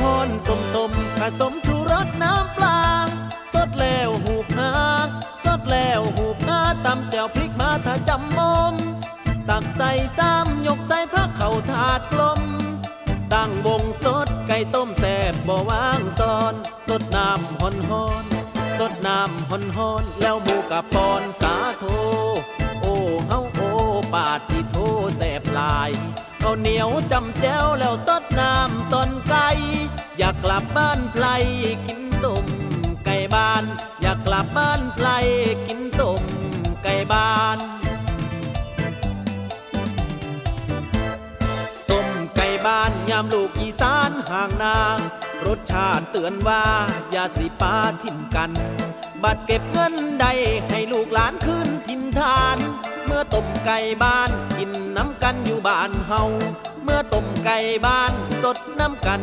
หอนสมสมผสมชูรสน้ำปลา สดแล้วหูบหน้าสดแล้วหูบหน้าตำแจ่วพริกมาถ้าจำมม ตักใส่ซ้ำยกใส่พระเข่าถาดกลม ตั้งวงสดไก่ต้มแซ่บบ่วางซอน สดน้ำหอนหอนสดน้ำหอนหอนแล้วหมูกับปอนสาโท โอ้เฮาโอ้ปาดที่โทแสบลายข้าวเหนียวจำแจ้วแล้วสดน้ำต้นไก่ กลับบ้านไพลกินต้มไก่บ้าน อยากกลับบ้านไพลกินต้มไก่บ้านต้มไก่บ้านยามลูกอีสานห่างนารสชาติเตือนว่าอย่าสิปาทิ่มกัน บัตรเก็บเงินใดให้ลูกหลานคืนทินทาน เมื่อต้มไก่บ้านกินน้ำกันอยู่บ้านเฮาเมื่อต้มไก่บ้านสดน้ำกัน